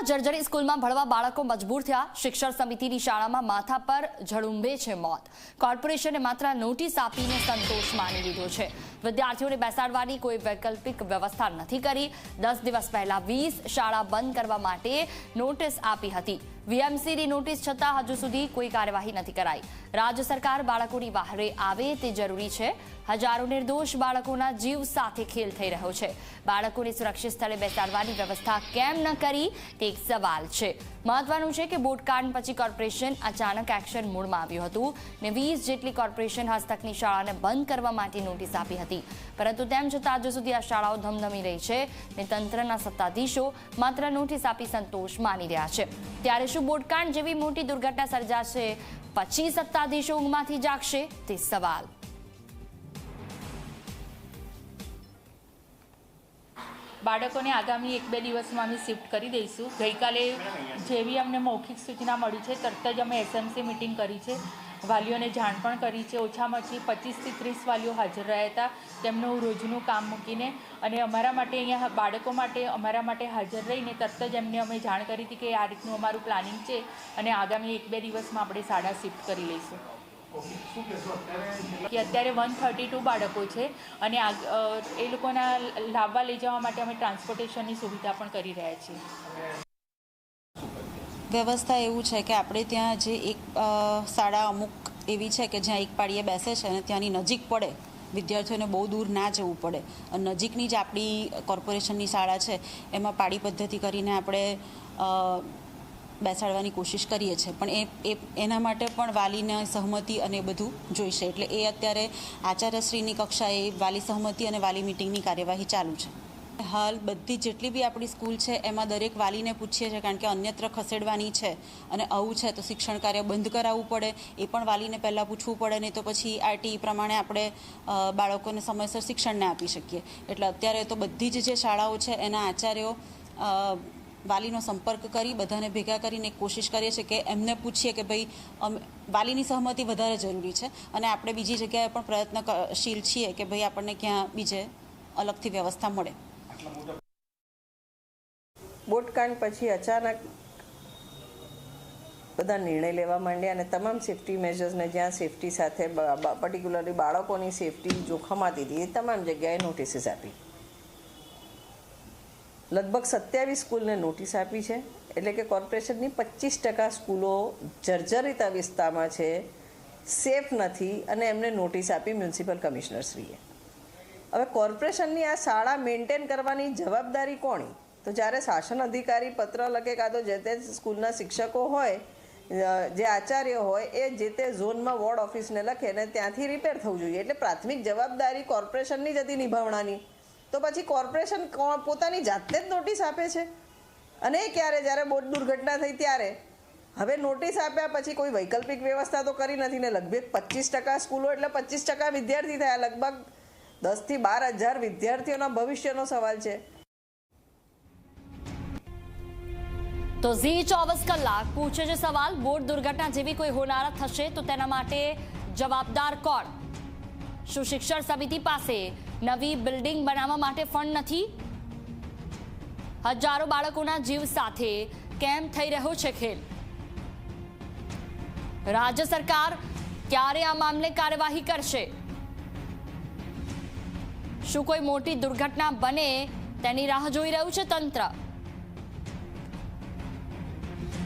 બાળકોના જર્જરી સ્કૂલમાં ભણવા બાળકો મજબૂર થયા. શિક્ષણ સમિતિની શાળામાં માથા પર ઝડુંબે છે મોત. કોર્પોરેશને માત્ર નોટિસ આપીને સંતોષ માની લીધો છે. વિદ્યાર્થીઓને બેસાડવાની કોઈ વૈકલ્પિક વ્યવસ્થા નથી કરી. દસ દિવસ પહેલા વીસ શાળા બંધ કરવા માટે નોટિસ આપી હતી. વીએમસીની નોટિસ છતાં હજુ સુધી કોઈ કાર્યવાહી નથી કરાઈ. રાજ્ય સરકાર બાળકોની બહારે આવે તે જરૂરી છે. હજારો નિર્દોષ બાળકોના જીવ સાથે ખેલ થઈ રહ્યો છે. બાળકોને સુરક્ષિત સ્થળે બેસાડવાની વ્યવસ્થા કેમ ન કરી તે એક સવાલ છે. મહત્વનું છે કે બોટકાંડ પછી કોર્પોરેશન અચાનક એક્શન મૂળમાં આવ્યું હતું ને વીસ જેટલી કોર્પોરેશન હસ્તકની શાળાને બંધ કરવા માટે નોટિસ આપી હતી. પરંતુ તેમ છતાં હજુ સુધી આ શાળાઓ ધમધમી રહી છે ને તંત્રના સત્તાધીશો માત્ર નોટિસ આપી સંતોષ માની રહ્યા છે. ત્યારે શું બોટકાંડ જેવી મોટી દુર્ઘટના સર્જાશે. પછી સત્તાધીશો ઊંઘમાંથી જાગશે તે સવાલ. બાળકોને આગામી એક બે દિવસમાં અમે શિફ્ટ કરી દઈશું. ગઈકાલે જેવી અમને મૌખિક સૂચના મળી છે, તરત જ અમે એસએમસી મિટિંગ કરી છે. વાલીઓને જાણ પણ કરી છે. ઓછામાં ઓછી પચીસથી ત્રીસ વાલીઓ હાજર રહ્યા હતા. તેમનું રોજનું કામ મૂકીને અને અમારા માટે અહીંયા બાળકો માટે અમારા માટે હાજર રહીને તરત જ એમને અમે જાણ કરી હતી કે આ રીતનું અમારું પ્લાનિંગ છે અને આગામી એક બે દિવસમાં આપણે શાળા શિફ્ટ કરી લઈશું. કે અત્યારે વન થર્ટી ટુ બાળકો છે અને એ લોકોના લાવવા લઈ જવા માટે અમે ટ્રાન્સપોર્ટેશનની સુવિધા પણ કરી રહ્યા છીએ. વ્યવસ્થા એવું છે કે આપણે ત્યાં જે એક શાળા અમુક એવી છે કે જ્યાં એક પાડીએ બેસે છે અને ત્યાંની નજીક પડે. વિદ્યાર્થીઓને બહુ દૂર ના જવું પડે. અને નજીકની જ આપણી કોર્પોરેશનની શાળા છે. એમાં પાડી પદ્ધતિ કરીને આપણે બેસાડવાની કોશિશ કરીએ છીએ. પણ એ એના માટે પણ વાલીને સહમતિ અને બધું જોઈશે. એટલે એ અત્યારે આચાર્યશ્રીની કક્ષાએ વાલી સહમતિ અને વાલી મિટિંગની કાર્યવાહી ચાલુ છે. હાલ બધી જેટલી બી આપણી સ્કૂલ છે, એમાં દરેક વાલીને પૂછીએ છીએ કારણ કે અન્યત્ર ખસેડવાની છે અને આવું છે તો શિક્ષણ કાર્ય બંધ કરાવવું પડે. એ પણ વાલીને પહેલાં પૂછવું પડે, નહીં તો પછી આરટી પ્રમાણે આપણે બાળકોને સમયસર શિક્ષણ ના આપી શકીએ. એટલે અત્યારે તો બધી જ જે શાળાઓ છે, એના આચાર્યો વાલીનો સંપર્ક કરી, બધાને ભેગા કરીને કોશિશ કરીએ છીએ કે એમને પૂછીએ કે ભાઈ વાલીની સહમતિ વધારે જરૂરી છે. અને આપણે બીજી જગ્યાએ પણ પ્રયત્નશીલ છીએ કે ભાઈ આપણને ક્યાં બીજે અલગથી વ્યવસ્થા મળે. બોટકાંડ પછી અચાનક બધા નિર્ણય લેવા માંડ્યા અને તમામ સેફટી મેજર્સને જ્યાં સેફટી સાથે પર્ટિક્યુલરલી બાળકોની સેફટી જોખમાતી હતી, એ તમામ જગ્યાએ નોટિસીસ આપી. લગભગ સત્યાવીસ સ્કૂલને નોટિસ આપી છે. એટલે કે કોર્પોરેશનની પચીસ ટકા સ્કૂલો જર્જરિત વિસ્તારમાં છે. સેફ નથી અને એમને નોટિસ આપી મ્યુનિસિપલ કમિશનરશ્રીએ. હવે કોર્પોરેશનની આ શાળા મેન્ટેન કરવાની જવાબદારી કોણી તો જ્યારે શાસન અધિકારી પત્ર લખે કાં તો જે તે સ્કૂલના શિક્ષકો હોય, જે આચાર્ય હોય, એ જે તે ઝોનમાં વોર્ડ ઓફિસને લખે અને ત્યાંથી રિપેર થવું જોઈએ. એટલે પ્રાથમિક જવાબદારી કોર્પોરેશનની જ હતી નિભાવવાની તો પછી કોર્પોરેશન પોતાની જાતે જ નોટિસ આપે છે. અને ક્યારે? જ્યારે બોટ દુર્ઘટના થઈ ત્યારે. હવે નોટિસ આપ્યા પછી કોઈ વૈકલ્પિક વ્યવસ્થા તો કરી નથી ને લગભગ પચીસ ટકા સ્કૂલો એટલે પચીસ ટકા વિદ્યાર્થી થયા. લગભગ દસથી બાર હજાર વિદ્યાર્થીઓના ભવિષ્યનો સવાલ છે. તો ઝી ચોવીસ કલાક પૂછે છે સવાલ બોટ દુર્ઘટના જેવી કોઈ હોનારત થશે તો તેના માટે જવાબદાર કોણ? શું શિક્ષણ સમિતિ પાસે નવી બિલ્ડિંગ બનાવવા માટે ફંડ નથી? હજારો બાળકોના જીવ સાથે કેમ થઈ રહ્યો છે ખેલ? રાજ્ય સરકાર ક્યારે આ મામલે કાર્યવાહી કરશે? શું કોઈ મોટી દુર્ઘટના બને તેની રાહ જોઈ રહ્યું છે તંત્ર?